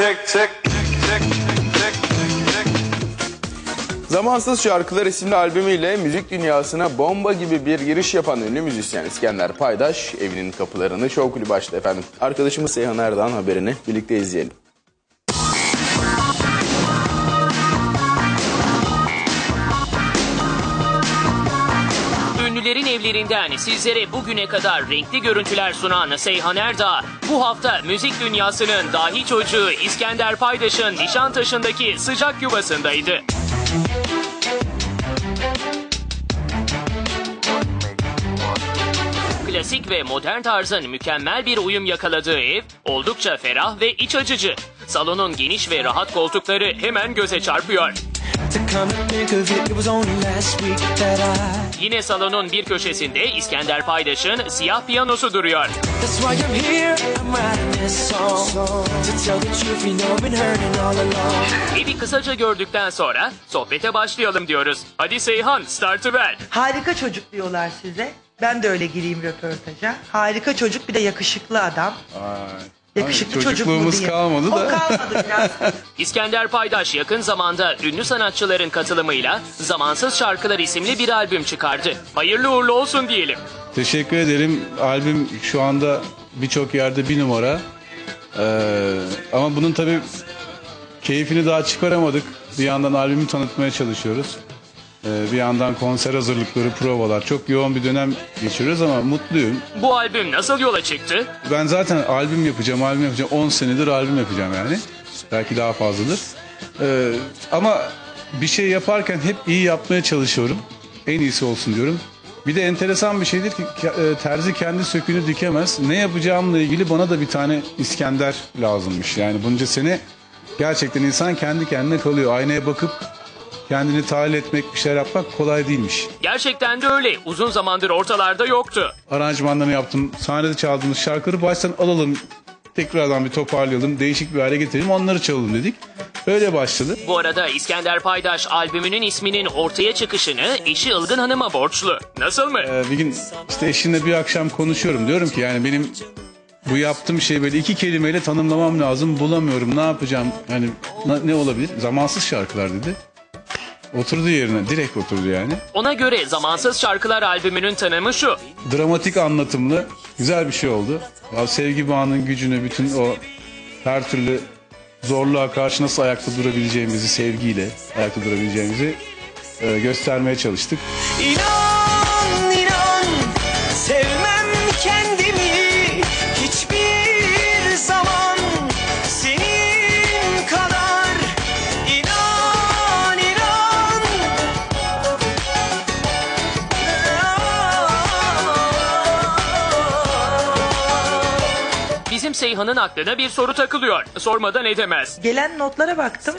check, check, check, check, check. Zamansız Şarkılar isimli albümüyle müzik dünyasına bomba gibi bir giriş yapan ünlü müzisyen İskender Paydaş evinin kapılarını şov kulübü açtı efendim. Arkadaşımız Seyhan Erdoğan haberini birlikte izleyelim. Ünlülerin evlerinden sizlere bugüne kadar renkli görüntüler sunan Seyhan Erdağ, bu hafta müzik dünyasının dahi çocuğu İskender Paydaş'ın Nişantaşı'ndaki sıcak yuvasındaydı. Klasik ve modern tarzın mükemmel bir uyum yakaladığı ev oldukça ferah ve iç açıcı. Salonun geniş ve rahat koltukları hemen göze çarpıyor. To come to think of it, it was only last week that I. Yine salonun bir köşesinde İskender Paydaş'ın siyah piyanosu duruyor. Evi kısaca gördükten sonra sohbete başlayalım diyoruz. Hadi Seyhan startı ver. Harika çocuk diyorlar size. Ben de öyle gireyim röportaja. Harika çocuk bir de yakışıklı adam. Yakışıklı mu çocukluğumuz kalmadı O da. kalmadı biraz. İskender Paydaş yakın zamanda ünlü sanatçıların katılımıyla Zamansız Şarkılar isimli bir albüm çıkardı. Hayırlı uğurlu olsun diyelim. Teşekkür ederim. Albüm şu anda birçok yerde bir numara. Ee, ama bunun tabii keyfini daha çıkaramadık. Bir yandan albümü tanıtmaya çalışıyoruz. Ee, bir yandan konser hazırlıkları, provalar. Çok yoğun bir dönem geçiriyoruz ama mutluyum. Bu albüm nasıl yola çıktı? Ben zaten albüm yapacağım, albüm yapacağım. 10 senedir albüm yapacağım yani. Belki daha fazladır. Ee, ama bir şey yaparken hep iyi yapmaya çalışıyorum. En iyisi olsun diyorum. Bir de enteresan bir şeydir ki e, terzi kendi sökünü dikemez. Ne yapacağımla ilgili bana da bir tane İskender lazımmış. Yani bunca sene gerçekten insan kendi kendine kalıyor. Aynaya bakıp kendini tahlil etmek, bir şeyler yapmak kolay değilmiş. Gerçekten de öyle. Uzun zamandır ortalarda yoktu. aranjmanlarını yaptım. Sahnede çaldığımız şarkıları baştan alalım. Tekrardan bir toparlayalım. Değişik bir hale getirelim. Onları çalalım dedik. Öyle başladı. Bu arada İskender Paydaş albümünün isminin ortaya çıkışını eşi Ilgın Hanım'a borçlu. Nasıl mı? Ee, bir gün işte eşimle bir akşam konuşuyorum. Diyorum ki yani benim bu yaptığım şey böyle iki kelimeyle tanımlamam lazım. Bulamıyorum. Ne yapacağım? Na- ne olabilir? Zamansız şarkılar dedi. Oturdu yerine. Direkt oturdu yani. Ona göre Zamansız Şarkılar albümünün tanımı şu. dramatik anlatımlı güzel bir şey oldu. Ya sevgi bağının gücünü bütün o her türlü zorluğa karşı nasıl ayakta durabileceğimizi sevgiyle ayakta durabileceğimizi e, göstermeye çalıştık. İnan, Bizim Seyhan'ın aklına bir soru takılıyor. Sormadan edemez. Gelen notlara baktım.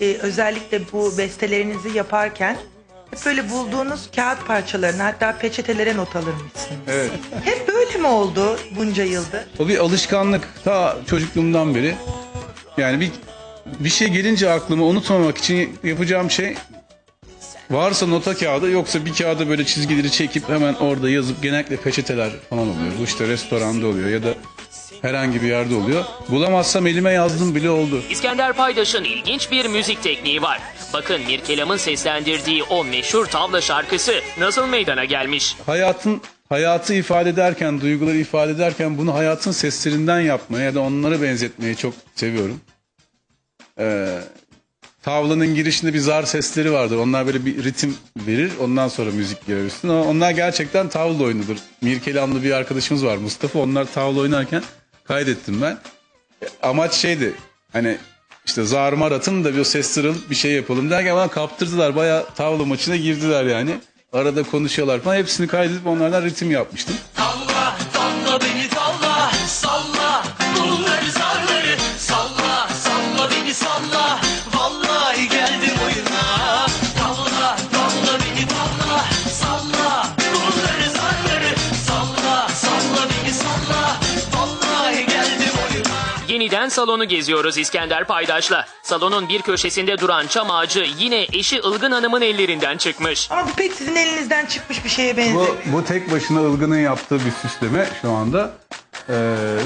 Ee, özellikle bu bestelerinizi yaparken hep böyle bulduğunuz kağıt parçalarını hatta peçetelere not alırmışsınız. Evet. Hep böyle mi oldu bunca yıldır? O bir alışkanlık ta çocukluğumdan beri. Yani bir bir şey gelince aklıma unutmamak için yapacağım şey varsa nota kağıdı yoksa bir kağıda böyle çizgileri çekip hemen orada yazıp genellikle peçeteler falan oluyor. Bu işte restoranda oluyor ya da herhangi bir yerde oluyor. Bulamazsam elime yazdım bile oldu. İskender Paydaş'ın ilginç bir müzik tekniği var. Bakın Mirkelam'ın seslendirdiği o meşhur tavla şarkısı nasıl meydana gelmiş? hayatın hayatı ifade ederken, duyguları ifade ederken bunu hayatın seslerinden yapmaya ya da onlara benzetmeyi çok seviyorum. Ee, tavlanın girişinde bir zar sesleri vardır. Onlar böyle bir ritim verir. Ondan sonra müzik girer üstüne. Onlar gerçekten tavla oyunudur. Mirkelamlı bir arkadaşımız var Mustafa. Onlar tavla oynarken kaydettim ben. Amaç şeydi. Hani işte zar mar atın da bir o sesleri alıp bir şey yapalım derken bana kaptırdılar. Bayağı tavla maçına girdiler yani. Arada konuşuyorlar falan. Hepsini kaydedip onlardan ritim yapmıştım. Salla, Yeniden salonu geziyoruz İskender Paydaş'la. Salonun bir köşesinde duran çam ağacı yine eşi Ilgın Hanım'ın ellerinden çıkmış. Ama bu pek sizin elinizden çıkmış bir şeye benziyor. Bu, bu tek başına Ilgın'ın yaptığı bir süsleme şu anda. Ee,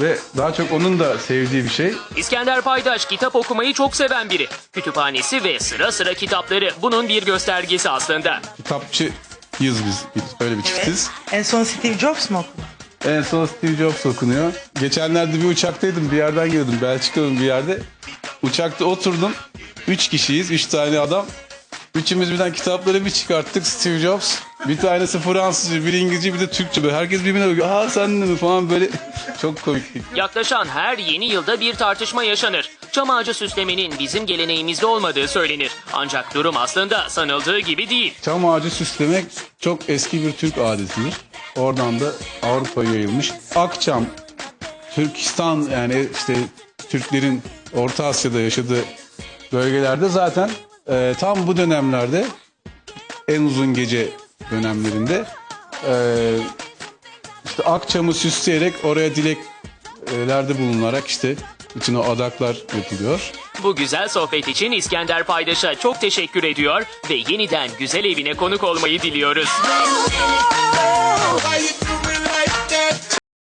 ve daha çok onun da sevdiği bir şey. İskender Paydaş kitap okumayı çok seven biri. Kütüphanesi ve sıra sıra kitapları bunun bir göstergesi aslında. Kitapçıyız biz. Öyle bir çiftiz. En son Steve Jobs mu okudun? En son Steve Jobs okunuyor. Geçenlerde bir uçaktaydım. Bir yerden geliyordum. Belçika'nın bir yerde. Uçakta oturdum. Üç kişiyiz. Üç tane adam. Üçümüz birden kitapları bir çıkarttık. Steve Jobs. Bir tanesi Fransızca, bir İngilizce, bir de Türkçe. Böyle herkes birbirine bakıyor. Aa sen de mi falan böyle. Çok komik. Yaklaşan her yeni yılda bir tartışma yaşanır. Çam ağacı süslemenin bizim geleneğimizde olmadığı söylenir. Ancak durum aslında sanıldığı gibi değil. Çam ağacı süslemek çok eski bir Türk adetidir. Oradan da Avrupa'ya yayılmış. Akçam, Türkistan yani işte Türklerin Orta Asya'da yaşadığı bölgelerde zaten e, tam bu dönemlerde en uzun gece dönemlerinde e, işte Akçam'ı süsleyerek oraya dileklerde bulunarak işte İçine adaklar yapılıyor. Bu güzel sohbet için İskender Paydaş'a çok teşekkür ediyor ve yeniden güzel evine konuk olmayı diliyoruz.